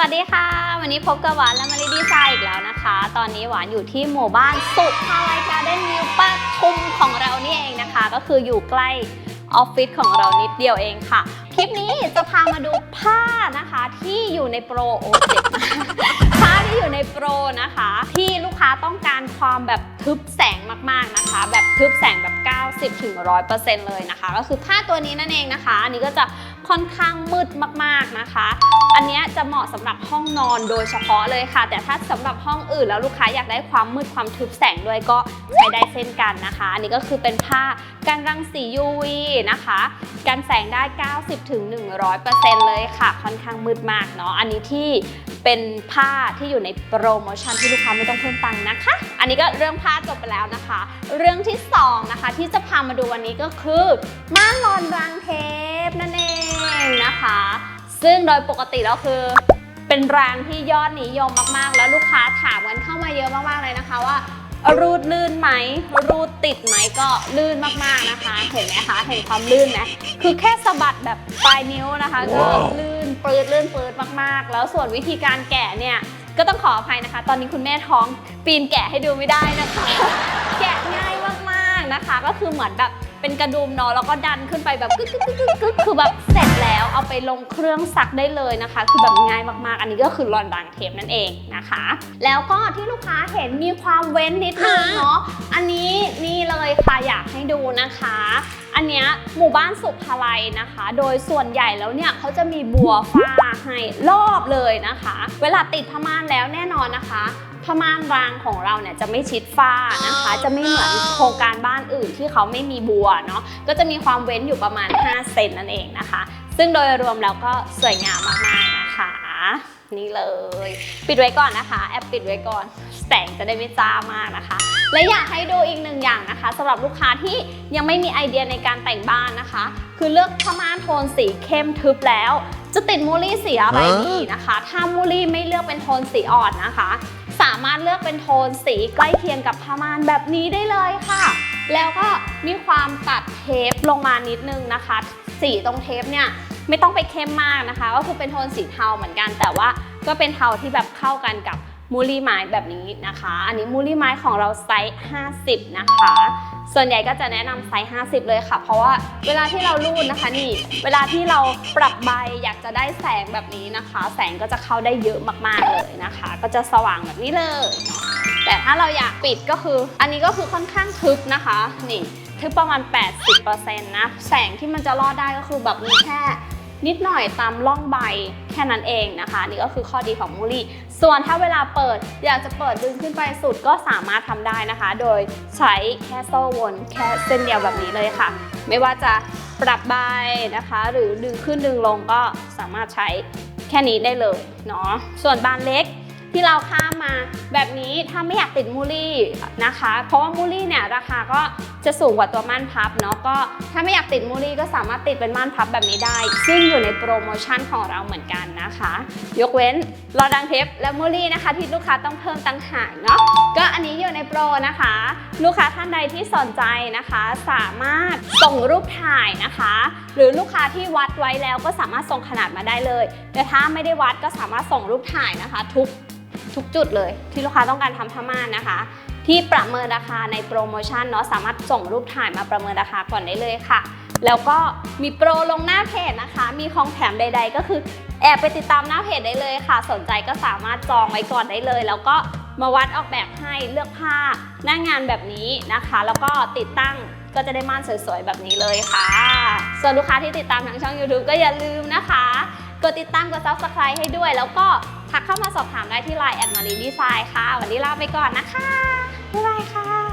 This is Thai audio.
วัสดีค่ะ วันนี้พบกับหวานและมาริดีไซน์อีกแล้วนะคะ ตอนนี้หวานอยู่ที่หมู่บ้านสุภาลัยการ์เด้นวิวปทุมของเรานี่เองนะคะ ก็คืออยู่ใกล้ออฟฟิศของเรานิดเดียวเองค่ะ คลิปนี้จะพามาดูผ้านะคะที่อยู่ในโปรโอเจ็บผ้าที่อยู่ในโปรนะคะ ที่ลูกค้าต้องการความแบบทึบแสงมากๆนะคะ แบบทึบแสงแบบ 90ถึง100%เลยนะคะ ก็คือผ้าตัวนี้นั่นเองนะคะ อันนี้ก็จะ ค่อนข้างมืดมากๆนะคะ อันนี้จะเหมาะสำหรับห้องนอนโดยเฉพาะเลยค่ะ แต่ถ้าสำหรับห้องอื่นแล้วลูกค้าอยากได้ความมืดความทึบแสงด้วยก็ใช้ได้เช่นกันนะคะ อันนี้ก็คือเป็นผ้ากันรังสี UV นะคะกันแสงได้ 90ถึง100%เลยค่ะ ค่อนข้างมืดมากเนาะอันนี้ที่ เป็นผ้าที่อยู่ในโปรโมชั่นที่ลูกค้าไม่ต้องเพิ่มตังค์นะคะ อันนี้ก็เรื่องผ้าจบไปแล้วนะคะ เรื่องที่สองนะคะที่จะพามาดูวันนี้ก็คือม่านนอนรางเทปนั่นเองนะคะ ซึ่งโดยปกติแล้วคือเป็นรางที่ยอดนิยมมากๆ แล้วลูกค้าถามกันเข้ามาเยอะมากๆเลยนะคะว่ารูดลื่นไหม รูดติดไหมก็ลื่นมากๆนะคะ เห็นไหมคะ เห็นความลื่นไหมคือแค่สะบัดแบบปลายนิ้วนะคะ ก็ลื่น ปืดลื่นปืดมากๆ แล้วส่วนวิธีการแกะเนี่ยก็ต้องขออภัยนะคะ ตอนนี้คุณแม่ท้องปีนแกะให้ดูไม่ได้นะคะ แกะง่ายมากๆนะคะ ก็คือเหมือนแบบ เป็นกระดุมเนาะแล้วก็ดันขึ้นไปแบบกึกกึกกึกกึกกึกคือแบบเสร็จแล้วเอาไปลงเครื่องซักได้เลยนะคะ คือแบบง่ายมากๆ อันนี้ก็คือรอนดังเทปนั่นเองนะคะ แล้วก็ที่ลูกค้าเห็นมีความเว้นนิดนึงเนาะอันนี้นี่เลยค่ะอยากให้ดูนะคะ อันเนี้ยหมู่บ้านสุภาลัยนะคะ โดยส่วนใหญ่แล้วเนี่ยเขาจะมีบัวฟ้าให้รอบเลยนะคะ เวลาติดผ้าม่านแล้วแน่นอนนะคะ ผ้าม่านรางของเราเนี่ยจะไม่ชิดฝ้านะคะ จะไม่เหมือนโครงการบ้านอื่นที่เขาไม่มีบัวเนาะก็จะมีความเว้นอยู่ประมาณ 5 เซนนั่นเองนะคะ ซึ่งโดยรวมแล้วก็สวยงามมากๆนะคะนี่เลย ปิดไว้ก่อนนะคะ แอปปิดไว้ก่อน แสงจะได้ไม่จ้ามากนะคะ และอยากให้ดูอีกหนึ่งอย่างนะคะสำหรับลูกค้าที่ยังไม่มีไอเดียในการแต่งบ้านนะคะ คือเลือกผ้าม่านโทนสีเข้มทึบแล้วจะติดมูลี่สีอะไรดีนะคะ ถ้ามูลี่ไม่เลือกเป็นโทนสีอ่อนนะคะ สามารถเลือกเป็นโทนสีใกล้เคียงกับผ้าม่านแบบนี้ได้เลยค่ะ แล้วก็มีความตัดเทปลงมานิดนึงนะคะ สีตรงเทปเนี่ยไม่ต้องไปเข้มมากนะคะ ก็คือเป็นโทนสีเทาเหมือนกัน แต่ว่าก็เป็นเทาที่แบบเข้ากันกับ มูลี่ไม้แบบนี้นะคะ อันนี้มูลี่ไม้ของเราไซส์ 50 นะคะ ส่วนใหญ่ก็จะแนะนำไซส์ 50 เลยค่ะ เพราะว่าเวลาที่เรารูดนะคะนี่ เวลาที่เราปรับใบอยากจะได้แสงแบบนี้นะคะ แสงก็จะเข้าได้เยอะมากๆเลยนะคะ ก็จะสว่างแบบนี้เลย แต่ถ้าเราอยากปิดก็คือ อันนี้ก็คือค่อนข้างทึบนะคะ นี่ทึบประมาณ 80%นะ แสงที่มันจะรอดได้ก็คือแบบมีแค่ นิดหน่อยตามร่องใบแค่นั้นเองนะคะ นี่ก็คือข้อดีของมูลี่ ส่วนถ้าเวลาเปิดอยากจะเปิดดึงขึ้นไปสุดก็สามารถทำได้นะคะ โดยใช้แค่โซ่วนแค่เส้นเดียวแบบนี้เลยค่ะ ไม่ว่าจะปรับใบนะคะ หรือดึงขึ้นดึงลงก็สามารถใช้แค่นี้ได้เลยเนาะส่วนบานเล็ก ที่เราข้ามมาแบบนี้ถ้าไม่อยากติดมูลี่นะคะ เพราะว่ามูลี่เนี่ยราคาก็จะสูงกว่าตัวม่านพับเนาะก็ถ้าไม่อยากติดมูลี่ก็สามารถติดเป็นม่านพับแบบนี้ได้ ซึ่งอยู่ในโปรโมชั่นของเราเหมือนกันนะคะ ยกเว้นรอดังเทปและมูลี่นะคะ ที่ลูกค้าต้องเพิ่มตังหากเนาะก็อันนี้อยู่ในโปรนะคะ ลูกค้าท่านใดที่สนใจนะคะ สามารถส่งรูปถ่ายนะคะ หรือลูกค้าที่วัดไว้แล้วก็สามารถส่งขนาดมาได้เลย แต่ถ้าไม่ได้วัดก็สามารถส่งรูปถ่ายนะคะ ทุก ทุกจุดเลยที่ลูกค้าต้องการทำผ้าม่านนะคะ ที่ประเมินราคาในโปรโมชั่นเนาะสามารถส่งรูปถ่ายมาประเมินราคาก่อนได้เลยค่ะ แล้วก็มีโปรลงหน้าเพจนะคะ มีของแถมใด ๆ ก็คือแอบไปติดตามหน้าเพจได้เลยค่ะ สนใจก็สามารถจองไว้ก่อนได้เลย แล้วก็มาวัดออกแบบให้เลือกผ้าหน้างานแบบนี้นะคะ แล้วก็ติดตั้งก็จะได้ม่านสวยๆ แบบนี้เลยค่ะ ส่วนลูกค้าที่ติดตามทางช่อง YouTube ก็อย่าลืมนะคะ กดติดตามกด subscribe ให้ด้วย แล้วก็ทักเข้ามาสอบถามได้ที่ Line แอดมารีดีไซน์ค่ะ วันนี้ลาไปก่อนนะคะ บ๊ายบายค่ะ